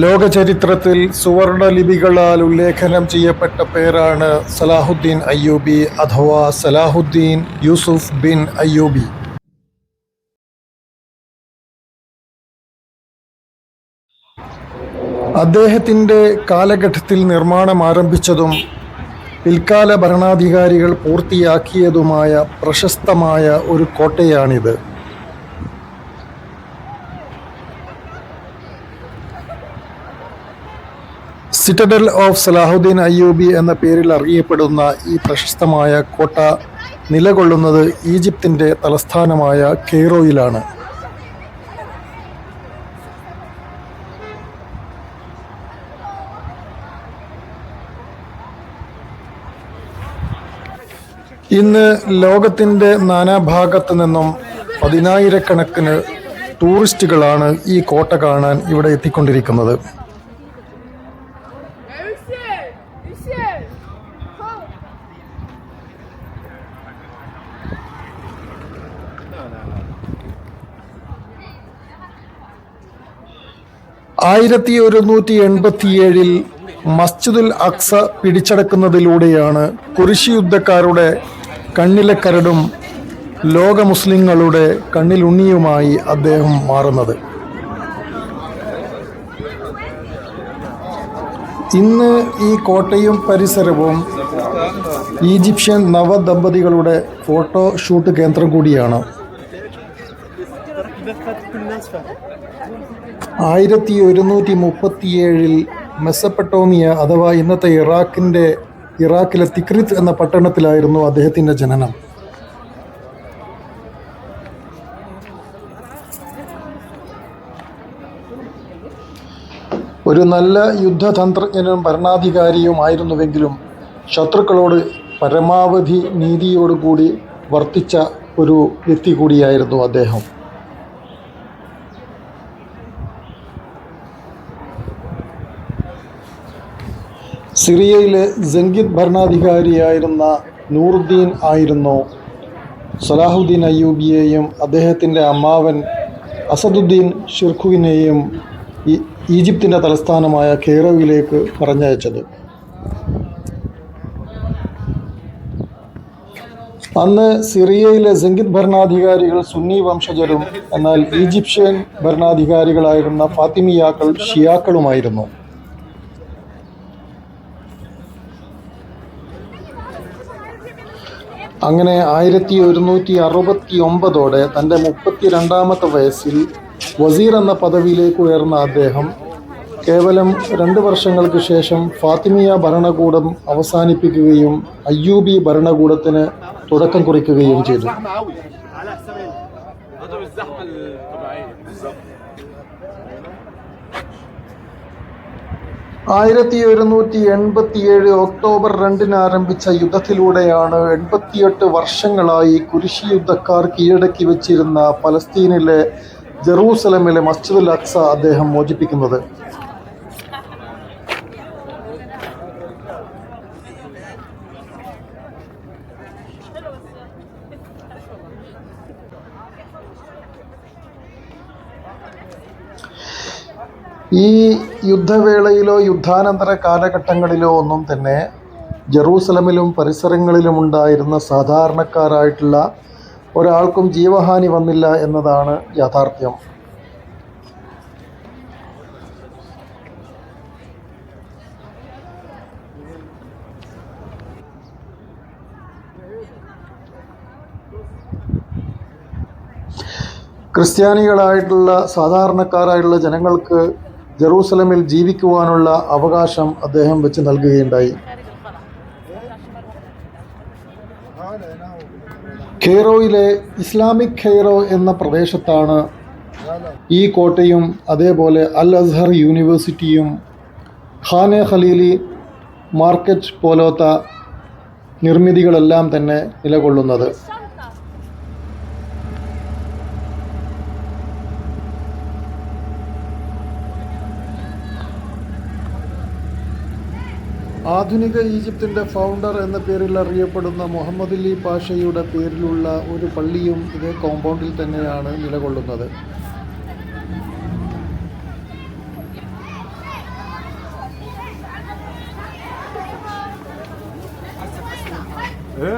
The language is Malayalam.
ലോക ചരിത്രത്തിൽ സുവർണ ലിപികളാൽ ഉല്ലേഖനം ചെയ്യപ്പെട്ട പേരാണ് സലാഹുദ്ദീൻ അയ്യൂബി അഥവാ സലാഹുദ്ദീൻ യൂസുഫ് ബിൻ അയ്യൂബി. അദ്ദേഹത്തിന്റെ കാലഘട്ടത്തിൽ നിർമ്മാണം ആരംഭിച്ചതും പിൽക്കാല ഭരണാധികാരികൾ പൂർത്തിയാക്കിയതുമായ പ്രശസ്തമായ ഒരു കോട്ടയാണിത്. സിറ്റഡൽ ഓഫ് സലാഹുദ്ദീൻ അയ്യൂബി എന്ന പേരിൽ അറിയപ്പെടുന്ന ഈ പ്രശസ്തമായ കോട്ട നിലകൊള്ളുന്നത് ഈജിപ്തിന്റെ തലസ്ഥാനമായ കെയ്റോയിലാണ്. ഇന്ന് ലോകത്തിന്റെ നാനാഭാഗത്തു നിന്നും പതിനായിരക്കണക്കിന് ടൂറിസ്റ്റുകളാണ് ഈ കോട്ട കാണാൻ ഇവിടെ എത്തിക്കൊണ്ടിരിക്കുന്നത്. ആയിരത്തി ഒരുന്നൂറ്റി എൺപത്തിയേഴിൽ മസ്ജിദുൽ അക്സ പിടിച്ചടക്കുന്നതിലൂടെയാണ് കുരിശി യുദ്ധക്കാരുടെ കണ്ണിലെ കരടും ലോക മുസ്ലിങ്ങളുടെ കണ്ണിലുണ്ണിയുമായി അദ്ദേഹം മാറുന്നത്. ഇന്ന് ഈ കോട്ടയും പരിസരവും ഈജിപ്ഷ്യൻ നവദമ്പതികളുടെ ഫോട്ടോ ഷൂട്ട് കേന്ദ്രം കൂടിയാണ്. ആയിരത്തി ഒരുന്നൂറ്റി മുപ്പത്തിയേഴിൽ മെസ്സപ്പെട്ടോമിയ അഥവാ ഇന്നത്തെ ഇറാഖിന്റെ ഇറാഖിലെ തിക്രിത് എന്ന പട്ടണത്തിലായിരുന്നു അദ്ദേഹത്തിന്റെ ജനനം. ഒരു നല്ല യുദ്ധതന്ത്രജ്ഞനും ഭരണാധികാരിയുമായിരുന്നുവെങ്കിലും ശത്രുക്കളോട് പരമാവധി നീതിയോടുകൂടി വർത്തിച്ച ഒരു വ്യക്തി കൂടിയായിരുന്നു അദ്ദേഹം. സിറിയയിലെ ജംഗിദ് ഭരണാധികാരിയായിരുന്ന നൂറുദ്ദീൻ ആയിരുന്നു. സലാഹുദ്ദീൻ അയ്യൂബിയെയും അദ്ദേഹത്തിന്റെ അമ്മാവൻ അസദുദ്ദീൻ ഷിർഖുവിനെയും ഈജിപ്തിന്റെ തലസ്ഥാനമായ കെയ്റോയിലേക്ക് പറഞ്ഞയച്ചത്. അന്ന് സിറിയയിലെ ജംഗിദ് ഭരണാധികാരികൾ സുന്നി വംശജരും എന്നാൽ ഈജിപ്ഷ്യൻ ഭരണാധികാരികളായിരുന്ന ഫാത്തിമിയാക്കൾ ഷിയാക്കളുമായിരുന്നു. അങ്ങനെ ആയിരത്തി ഒരുന്നൂറ്റി അറുപത്തി ഒമ്പതോടെ തന്റെ മുപ്പത്തി രണ്ടാമത്തെ വയസ്സിൽ വസീർ എന്ന പദവിയിലേക്ക് ഉയർന്ന അദ്ദേഹം കേവലം രണ്ട് വർഷങ്ങൾക്ക് ശേഷം ഫാത്തിമിയ ഭരണകൂടം അവസാനിപ്പിക്കുകയും അയ്യൂബി ഭരണകൂടത്തിന് തുടക്കം കുറിക്കുകയും ചെയ്തു. ആയിരത്തി ഒരുന്നൂറ്റി എൺപത്തിയേഴ് ഒക്ടോബർ രണ്ടിന് ആരംഭിച്ച യുദ്ധത്തിലൂടെയാണ് എൺപത്തിയെട്ട് വർഷങ്ങളായി കുരിശി യുദ്ധക്കാർ കീഴടക്കി വെച്ചിരുന്ന പലസ്തീനിലെ ജെറൂസലമിലെ മസ്ജിദുൽ അക്സ അദ്ദേഹം മോചിപ്പിക്കുന്നത്. ഈ യുദ്ധവേളയിലോ യുദ്ധാനന്തര കാലഘട്ടങ്ങളിലോ ഒന്നും തന്നെ ജെറൂസലമിലും പരിസരങ്ങളിലും ഉണ്ടായിരുന്ന സാധാരണക്കാരായിട്ടുള്ള ഒരാൾക്കും ജീവഹാനി വന്നില്ല എന്നതാണ് യാഥാർത്ഥ്യം. ക്രിസ്ത്യാനികളായിട്ടുള്ള സാധാരണക്കാരായിട്ടുള്ള ജനങ്ങൾക്ക് ജെറൂസലമിൽ ജീവിക്കുവാനുള്ള അവകാശം അദ്ദേഹം വെച്ച് നൽകുകയുണ്ടായി. ഖെയ്റോയിലെ ഇസ്ലാമിക് ഖെയ്റോ എന്ന പ്രദേശത്താണ് ഈ കോട്ടയും അതേപോലെ അൽ അസ്ഹർ യൂണിവേഴ്സിറ്റിയും ഖാനെ ഖലീലി മാർക്കറ്റ് പോലത്തെ നിർമ്മിതികളെല്ലാം തന്നെ നിലകൊള്ളുന്നത്. ആധുനിക ഈജിപ്തിന്റെ ഫൗണ്ടർ എന്ന പേരിൽ അറിയപ്പെടുന്ന മുഹമ്മദ് അലി പാഷയുടെ പേരിലുള്ള ഒരു പള്ളിയും ഇതേ കോമ്പൗണ്ടിൽ തന്നെയാണ് നിലകൊള്ളുന്നത്. ഏ?